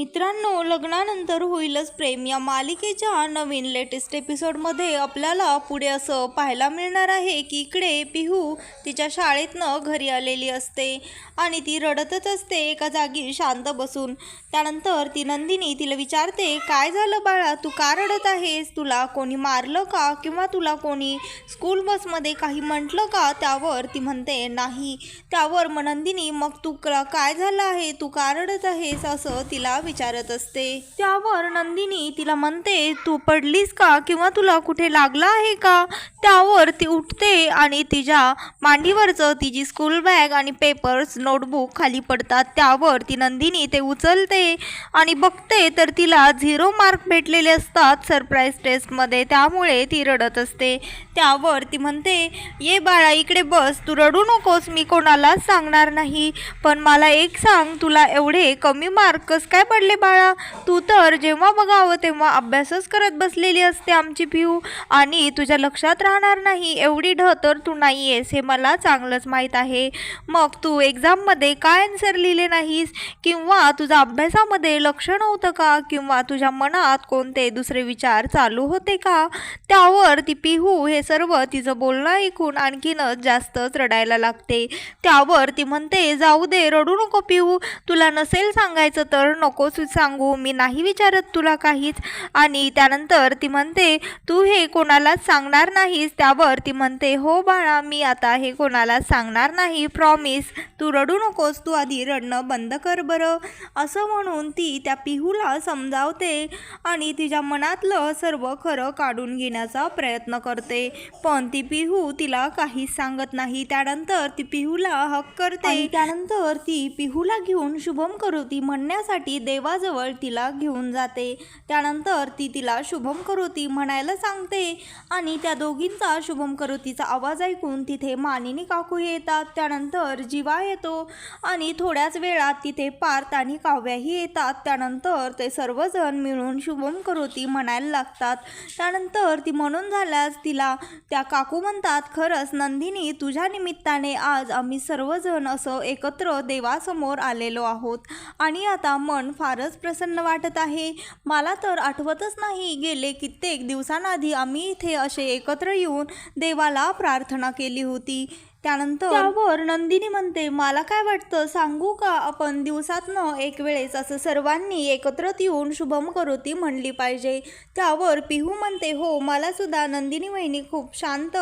मित्रांनो लग्नानंतर होईलच प्रेम. या मालिकेच्या नवीन लेटेस्ट एपिसोडमध्ये आपल्याला पुढे असं पाहायला मिळणार आहे की इकडे पिहू तिच्या शाळेतनं घरी आलेली असते आणि ती रडतच असते एका जागी शांत बसून. त्यानंतर ती नंदिनी तिला विचारते काय झालं बाळा? तू का रडत आहेस? तुला कोणी मारलं का? किंवा तुला कोणी स्कूल बसमध्ये काही म्हटलं का? त्यावर ती म्हणते नाही. त्यावर मग नंदिनी मग तू काय झालं आहे? तू का रडत आहेस? असं तिला विचारत असते. त्यावर नंदिनी तिला म्हणते तू पडलीस का किंवा तुला कुठे लागला आहे का? त्यावर ती उठते आणि तिच्या मांडीवरचं तिची स्कूल बॅग आणि पेपर्स नोटबुक खाली पडतात. त्यावर ती नंदिनी ते उचलते आणि बघते तर तिला झिरो मार्क भेटलेले असतात सरप्राईज टेस्टमध्ये त्यामुळे ती रडत असते. त्यावर ती म्हणते ये बाळा इकडे बस. तू रडू नकोस. मी कोणालाच सांगणार नाही. पण मला एक सांग तुला एवढे कमी मार्क काय पडले बाळा. तू तर जेव्हा बघावं तेव्हा अभ्यासच करत बसलेली असते आमची पिऊ आणि तुझ्या लक्षात राहणार नाही एवढी ढ तर तू नाही आहेस हे मला चांगलंच माहीत आहे. मग तू एक्झाममध्ये काय आन्सर लिहिले नाहीस? किंवा तुझा अभ्यासामध्ये लक्ष नव्हतं का? किंवा तुझ्या मनात कोणते दुसरे विचार चालू होते का? त्यावर ती पिहू हे सर्व तिचं बोलणं ऐकून आणखीनच जास्तच रडायला लागते. त्यावर ती म्हणते जाऊ दे रडू नको पिहू. तुला नसेल सांगायचं तर नको नकोस सांगू मी नाही विचारत तुला काहीच. आणि त्यानंतर ती म्हणते तू हे कोणालाच सांगणार नाहीस? त्यावर ती म्हणते हो बाळा मी आता हे कोणालाच सांगणार नाही प्रॉमिस तू रडू नकोस तू आधी रडणं बंद कर बरं. असं म्हणून ती त्या पिहूला समजावते आणि तिच्या मनातलं सर्व खरं काढून घेण्याचा प्रयत्न करते. पण ती पिहू तिला काहीच सांगत नाही. त्यानंतर ती पिहूला हक करते त्यानंतर ती पिहूला घेऊन शुभम करोती म्हणण्यासाठी देवाजवळ तिला घेऊन जाते. त्यानंतर ती तिला शुभम करोती म्हणायला सांगते. आणि त्या दोघींचा शुभम करोतीचा आवाज ऐकून तिथे मानिनी काकू येतात. त्यानंतर जीवा येतो. आणि थोड्याच वेळात तिथे पार्थ आणि काव्याही येतात. त्यानंतर ते सर्वजण मिळून शुभम करोती म्हणायला लागतात. त्यानंतर ती म्हणून झाल्यास तिला त्या काकू म्हणतात खरंच नंदिनी तुझ्या निमित्ताने आज आम्ही सर्वजण असं एकत्र देवासमोर आलेलो आहोत. आणि आता मन फारच प्रसन्न वाटत आहे. मला तर आठवतच नाही गेले कित्येक दिवसांआधी आम्ही इथे असे एकत्र येऊन देवाला प्रार्थना केली होती. त्यानंतर त्यावर नंदिनी म्हणते मला काय वाटतं सांगू का? आपण दिवसातनं एक वेळेस असं सर्वांनी एकत्रित येऊन शुभम करोती म्हणली पाहिजे. त्यावर पिहू म्हणते हो मला सुद्धा नंदिनी वहिनी खूप शांत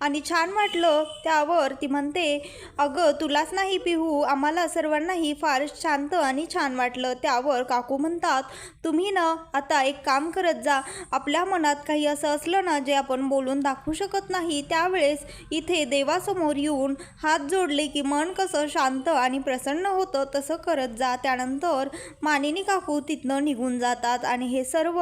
आणि छान वाटलं. त्यावर ती म्हणते अगं तुलाच नाही पिहू आम्हाला सर्वांनाही फार शांत आणि छान वाटलं. त्यावर काकू म्हणतात तुम्ही ना आता एक काम करत जा. आपल्या मनात काही असं असलं ना जे आपण बोलून दाखवू शकत नाही त्यावेळेस इथे देवासमोर येऊन हात जोडले की मन कसं शांत आणि प्रसन्न होतं तसं करत जा. त्यानंतर मानिनी काकू तिथनं निघून जातात आणि हे सर्व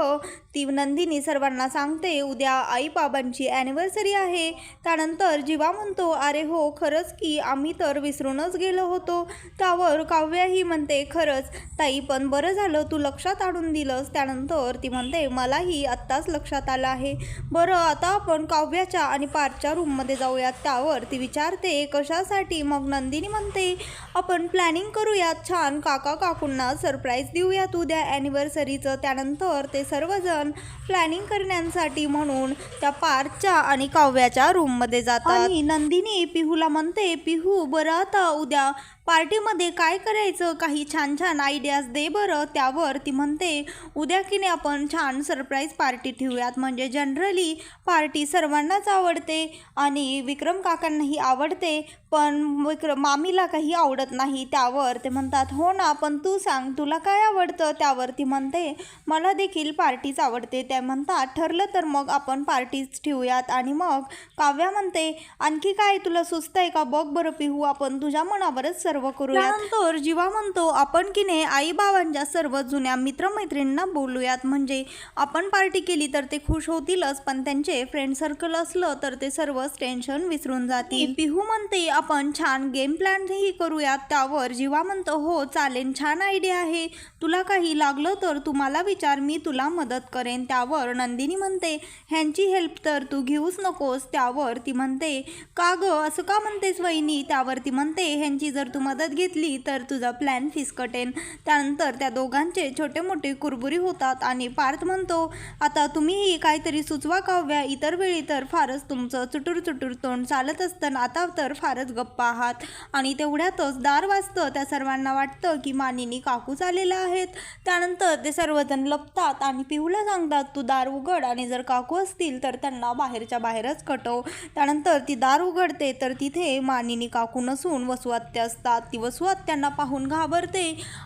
ती नंदिनी सर्वांना सांगते उद्या आई बाबांची ॲनिव्हर्सरी आहे. त्यानंतर जीवा म्हणतो अरे हो खरंच की आम्ही तर विसरूनच गेलो होतो. त्यावर काव्याही म्हणते खरंच ताई पण बरं झालं तू लक्षात आणून दिलंस. त्यानंतर ती म्हणते मलाही आत्ताच लक्षात आलं आहे. बरं आता आपण काव्याच्या आणि पारच्या रूममध्ये जाऊयात. त्यावर ती विचार विचारते कशासाठी? मग नंदिनी म्हणते आपण प्लॅनिंग करूयात छान काका काकूंना सरप्राईज देऊयात उद्या ॲनिव्हर्सरीचं त्यानंतर ते सर्वजण प्लॅनिंग करण्यासाठी म्हणून त्या पार्कच्या आणि काव्याच्या रूममध्ये जातात. आणि नंदिनी पिहूला म्हणते पिहू बरं आता उद्या पार्टीमध्ये काय करायचं? काही छान छान आयडियाज दे बरं. त्यावर ती म्हणते उद्या की नाही आपण छान सरप्राईज पार्टी ठेवूयात. म्हणजे जनरली पार्टी सर्वांनाच आवडते आणि विक्रम काकांनाही आवडते. पण विक्रम मामीला काही आवडत नाही. त्यावर ते म्हणतात हो ना पण तू सांग तुला काय आवडतं? त्यावर ती म्हणते मला देखील पार्टीच आवडते. त्या म्हणतात ठरलं तर मग आपण पार्टीच ठेवूयात. आणि मग काव्या म्हणते आणखी काय? तुला सुचत आहे का? बघ बरं पिहू आपण तुझ्या मनावरच सर्व करूया त्यानंतर जीवा म्हणतो आपण की नाही आई बाबांच्या सर्व जुन्या मित्रमैत्रिणींना बोलूयात. म्हणजे आपण पार्टी केली तर ते खुश होतीलच पण त्यांचे फ्रेंड सर्कल असलं तर ते सर्वच टेन्शन विसरून जातील. पिहू म्हणते आपण छान गेम प्लॅनही करूयात. त्यावर जीवा म्हणतो हो चालेल छान आयडिया आहे. तुला काही लागलं तर तू मला विचार मी तुला मदत करेन. त्यावर नंदिनी म्हणते ह्यांची हेल्प तर तू घेऊच नकोस. त्यावर ती म्हणते का ग असं का म्हणतेस वहिनी? त्यावर ती म्हणते ह्यांची जर तू मदत घेतली तर तुझा प्लॅन फिसकटेन. त्यानंतर त्या दोघांचे छोटे मोठे कुरबुरी होतात आणि पार्थ म्हणतो आता तुम्हीही काहीतरी सुचवा काव्या इतर वेळी तर फारच तुमचं चुटूर चुटूर तोंड चालत असतं आता तर फारच गप्प आहात. आणि तेवढ्यातच दार वाजतं त्या सर्वांना वाटतं की मानिनी काकूच आलेला आहेत. त्यानंतर ते सर्वजण लपतात आणि पिहूला सांगतात तू दार उघड आणि जर काकू असतील तर त्यांना बाहेरच्या बाहेरच कटव. त्यानंतर ती दार उघडते तर तिथे मानिनी काकू नसून वसुआत्या असतात ती वसुआत्यांना पाहून घाबरते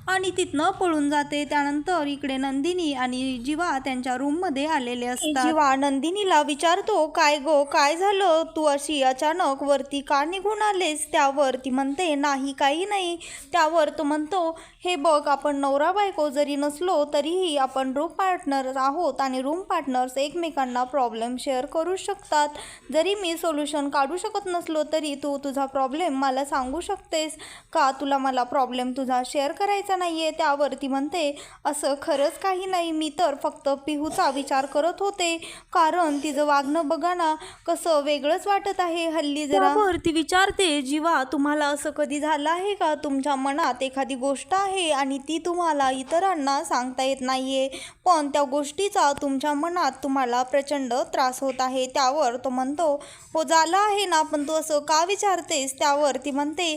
आणि तिथनं पळून जाते. त्यानंतर इकडे नंदिनी आणि जीवा त्यांच्या रूममध्ये आलेले असतात. जीवा नंदिनीला विचारतो काय गो काय झालं? तू अशी अचानक वरती का निघून आलेस? त्यावर ती म्हणते नाही काही नाही. त्यावर तो म्हणतो हे बघ आपण नवरा बायको जरी नसलो तरीही आपण रूम पार्टनर आहोत आणि रूम पार्टनर्स एकमेकांना प्रॉब्लेम शेअर करू शकतात. जरी मी सोल्युशन काढू शकत नसलो तरी तू तुझा प्रॉब्लेम मला सांगू शकतेस. का तुला मला प्रॉब्लेम तुझा शेअर करायचा नाही आहे त्यावर ती म्हणते असं खरंच काही नाही. मी तर फक्त पिहूचा विचार करत होते. कारण तिचं वागणं बघा ना कसं वेगळंच वाटत आहे. हल्ली जरा ती विचारते जीवा तुम्हाला असं कधी झालं आहे का? तुमच्या मनात एखादी गोष्ट आहे आणि ती तुम्हाला इतरांना सांगता येत नाही आहे पण त्या गोष्टीचा तुमच्या मनात तुम्हाला प्रचंड त्रास होत आहे. त्यावर तो म्हणतो हो झालं आहे ना पण तू असं का विचारतेस? त्यावर ती म्हणते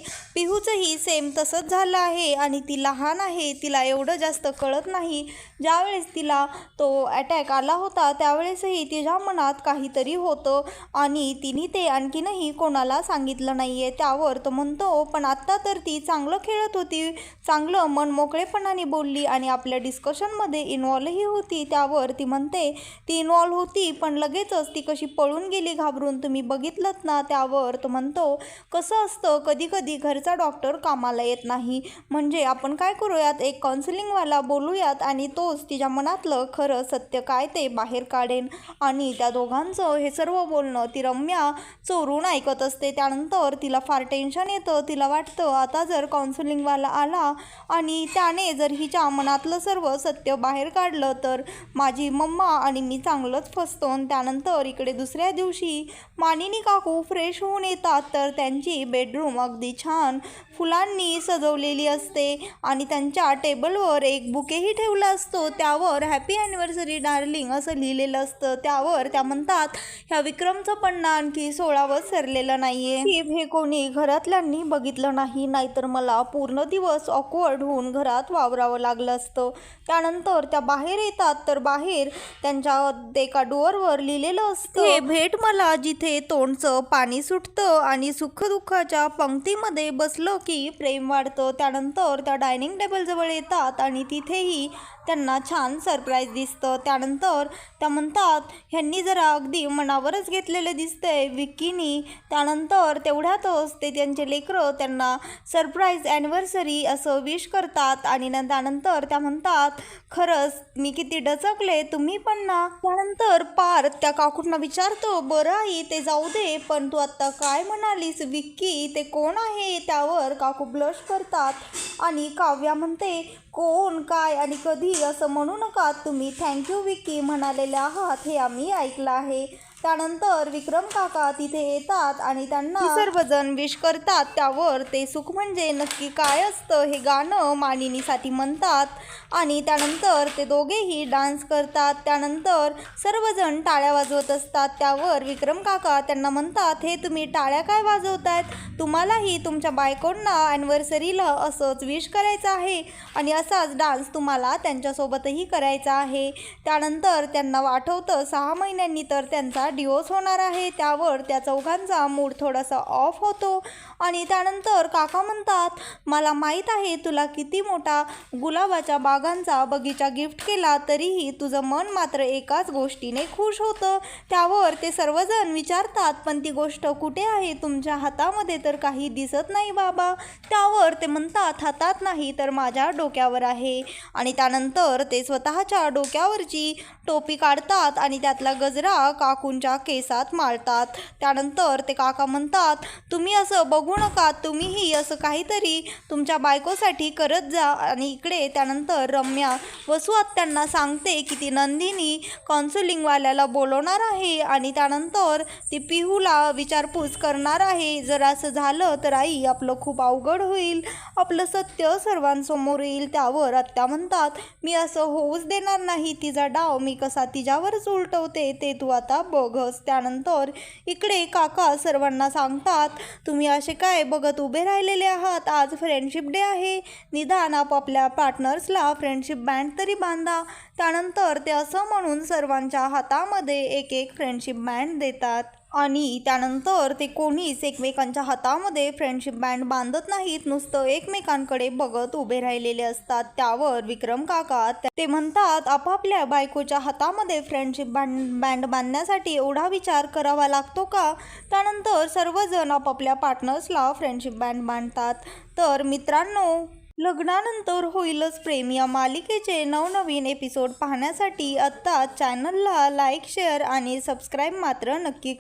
तिचंही सेम तसंच झालं आहे आणि ती लहान आहे तिला एवढं जास्त कळत नाही. ज्यावेळेस तिला तो अटॅक आला होता त्यावेळेसही तिच्या मनात काहीतरी होतं आणि तिने ते आणखीनही कोणाला सांगितलं नाही आहे त्यावर तो म्हणतो पण आत्ता तर ती चांगलं खेळत होती चांगलं मन मोकळेपणाने बोलली आणि आपल्या डिस्कशनमध्ये इन्वॉल्वही होती. त्यावर ती म्हणते ती इन्वॉल्व होती पण लगेचच ती कशी पळून गेली घाबरून? तुम्ही बघितलंत ना? त्यावर तो म्हणतो कसं असतं कधी कधी घरचा डॉक्टर कामाला येत नाही. म्हणजे आपण काय करूयात? एक काउन्सिलिंगवाला बोलूयात आणि तोच तिच्या मनातलं खरं सत्य काय ते बाहेर काढेन. आणि त्या दोघांचं हे सर्व बोलणं ती रम्या चोरून ऐकत असते. त्यानंतर तिला फार टेन्शन येतं. तिला वाटतं आता जर काउन्सिलिंगवाला आला आणि त्याने जर हिच्या मनातलं सर्व सत्य बाहेर काढलं तर माझी मम्मा आणि मी चांगलंच फसतो. त्यानंतर इकडे दुसऱ्या दिवशी मानिनी काकू फ्रेश होऊन येतात. तर त्यांची बेडरूम अगदी छान फुलांनी सजवलेली असते आणि त्यांच्या टेबलवर एक बुकेही ठेवला असतो. त्यावर हॅपी ॲनिव्हर्सरी डार्लिंग असं लिहिलेलं असतं. त्यावर त्या म्हणतात ह्या विक्रमचं पण ना आणखी सोळावं सरलेलं नाही आहे हे कोणी घरातल्यांनी बघितलं नाही. नाहीतर मला पूर्ण दिवस ऑकवर्ड होऊन घरात वावरावं लागलं असतं. त्यानंतर त्या बाहेर येतात. तर बाहेर त्यांच्या एका डोअरवर लिहिलेलं असतं हे भेट मला जिथे तोंडचं पाणी सुटतं आणि सुखदुःखाच्या पंक्तीमध्ये बसलं की प्रेम वाढतं त्यानंतर त्या डायनिंग टेबलजवळ येतात आणि तिथेही त्यांना छान सरप्राईज दिसतं. त्यानंतर त्या म्हणतात ह्यांनी जरा अगदी मनावरच घेतलेलं दिसतंय विक्कीनी. त्यानंतर तेवढ्यातच ते त्यांचे लेकरं त्यांना सरप्राईज ॲनिव्हर्सरी असं विश करतात आणि न त्यानंतर त्या म्हणतात खरंच मी किती डचकले तुम्ही पण ना. त्यानंतर पार त्या काकूंना विचारतो बरं आई ते जाऊ दे पण तू आत्ता काय म्हणालीस? विक्की ते कोण आहे? त्यावर काकू ब्लश करतात आणि काव्या म्हणते कोण काय आणि कधी असं म्हणू नका. तुम्ही थँक्यू विकी म्हणालेले आहात. हे आम्ही ऐकलं आहे. त्यानंतर विक्रम काका तिथे येतात आणि त्यांना सर्वजण विश करतात त्यावर ते सुख म्हणजे नक्की काय असतं हे गाणं मानिनीसाठी म्हणतात. आणि त्यानंतर ते दोघेही डान्स करतात. त्यानंतर सर्वजण टाळ्या वाजवत असतात. त्यावर विक्रम काका त्यांना म्हणतात हे तुम्ही टाळ्या काय वाजवतायत? तुम्हालाही तुमच्या बायकोंना ॲनिव्हर्सरीला असंच विश करायचं आहे. आणि असाच डान्स तुम्हाला त्यांच्यासोबतही करायचा आहे. त्यानंतर त्यांना आठवतं सहा महिन्यांनी तर त्यांचा डिवोर्स होणार आहे त्यावर त्या चौघांचा मूड थोडासा ऑफ होतो. आणि त्यानंतर काका म्हणतात मला माहीत आहे तुला किती मोठा गुलाबाच्या बागांचा बगीचा गिफ्ट केला तरीही तुझं मन मात्र एकाच गोष्टीने खुश होतं. त्यावर ते सर्वजण विचारतात पण ती गोष्ट कुठे आहे? तुमच्या हातामध्ये तर काही दिसत नाही बाबा. त्यावर ते म्हणतात हातात नाही तर माझ्या डोक्यावर आहे. आणि त्यानंतर ते स्वतःच्या डोक्यावरची टोपी काढतात आणि त्यातला गजरा काकून तुमच्या केसात माळतात त्यानंतर ते काका म्हणतात तुम्ही असं बघू नका तुम्हीही असं काहीतरी तुमच्या बायकोसाठी करत जा. आणि इकडे त्यानंतर रम्या वसू त्यांना सांगते की ती नंदिनी कॉन्सुलिंगवाल्याला बोलवणार आहे आणि त्यानंतर ती पिहूला विचारपूस करणार आहे. जर असं झालं तर आई आपलं खूप अवघड होईल. आपलं सत्य सर्वांसमोर येईल त्यावर आत्या म्हणतात मी असं होऊच देणार नाही. तिचा डाव मी कसा तिच्यावरच उलटवते ते तू आता बघ. बघस त्यानंतर इकडे काका सर्वांना सांगतात तुम्ही असे काय बघत उभे राहिलेले आहात? आज फ्रेंडशिप डे आहे. निदान आपापल्या पार्टनर्सला फ्रेंडशिप बँड तरी बांधा. त्यानंतर ते असं म्हणून सर्वांच्या हातामध्ये एक एक फ्रेंडशिप बँड देतात. आणि त्यानंतर ते कोणीच एकमेकांच्या हातामध्ये फ्रेंडशिप बँड बांधत नाहीत. नुसतं एकमेकांकडे बघत उभे राहिलेले असतात. त्यावर विक्रम काका ते म्हणतात आपापल्या बायकोच्या हातामध्ये फ्रेंडशिप बँड बँड बांधण्यासाठी एवढा विचार करावा लागतो का? त्यानंतर सर्वजण आपापल्या पार्टनर्सला फ्रेंडशिप बँड बांधतात. तर मित्रांनो लग्नानंतर होईलच प्रेम. या मालिकेचे नवनवीन एपिसोड पाहण्यासाठी आत्ता चॅनलला लाईक शेअर आणि सबस्क्राईब मात्र नक्की